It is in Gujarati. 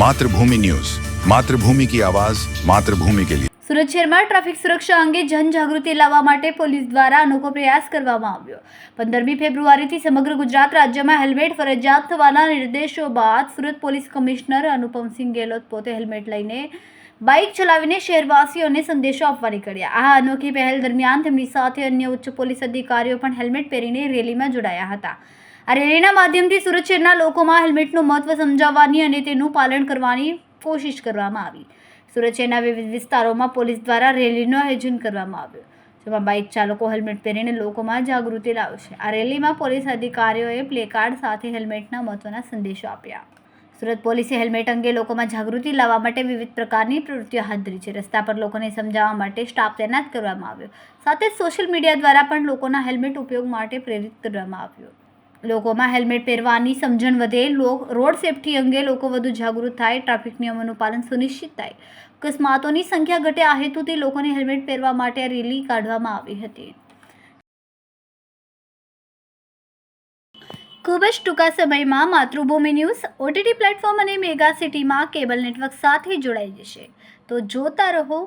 માતૃભૂમિ ન્યૂઝ. માતૃભૂમિ કી આવાજ, માતૃભૂમિ કે લીએ સુરત શહેરમાં ટ્રાફિક સુરક્ષા અંગે જનજાગૃતિ લાવવા માટે પોલીસ દ્વારા અનોખો પ્રયાસ કરવામાં આવ્યો. પંદરમી ફેબ્રુઆરીથી સમગ્ર ગુજરાત રાજ્યમાં હેલ્મેટ ફરજિયાત થવાના નિર્દેશો બાદ સુરત પોલીસ કમિશનર અનુપમસિંહ ગેલોત પોતે હેલ્મેટ લઈને બાઇક ચલાવીને શહેરવાસીઓને સંદેશો આપવા નીકળ્યા આ અનોખી પહેલ દરમિયાન તેમની સાથે અન્ય ઉચ્ચ પોલીસ અધિકારીઓ પણ હેલ્મેટ પહેરીને રેલીમાં જોડાયા હતા. આ રેલીના માધ્યમથી સુરત શહેરના લોકોમાં હેલ્મેટનું મહત્વ સમજાવવાની અને તેનું પાલન કરવાની કોશિશ કરવામાં આવી. સુરત શહેરના વિવિધ વિસ્તારોમાં પોલીસ દ્વારા રેલીનું આયોજન કરવામાં આવ્યું, જેમાં બાઇક ચાલકો હેલ્મેટ પહેરીને લોકોમાં જાગૃતિ લાવશે. આ રેલીમાં પોલીસ અધિકારીઓએ પ્લેકાર્ડ સાથે હેલ્મેટના મહત્વના સંદેશો આપ્યા. સુરત પોલીસે હેલ્મેટ અંગે લોકોમાં જાગૃતિ લાવવા માટે વિવિધ પ્રકારની પ્રવૃત્તિઓ હાથ ધરી છે. રસ્તા પર લોકોને સમજાવવા માટે સ્ટાફ તૈનાત કરવામાં આવ્યો. સાથે સોશિયલ મીડિયા દ્વારા પણ લોકોના હેલ્મેટ ઉપયોગ માટે પ્રેરિત કરવામાં આવ્યો. લોકોમાં હેલ્મેટ પહેરવાની સમજણ વધે રોડ સેફટી અંગે લોકો વધુ જાગૃત થાય, ટ્રાફિક નિયમોનું પાલન સુનિશ્ચિત થાય. અકસ્માતોની સંખ્યા ઘટે આ હેતુથી લોકોને હેલ્મેટ પહેરવા માટે આ રેલી કાઢવામાં આવી હતી. ખૂબ જ ટૂંકા સમયમાં માતૃભૂમિ ન્યૂઝ, ઓટીટી પ્લેટફોર્મ અને મેગા સિટીમાં કેબલ નેટવર્ક સાથે જોડાઈ જશે. તો જોતા રહો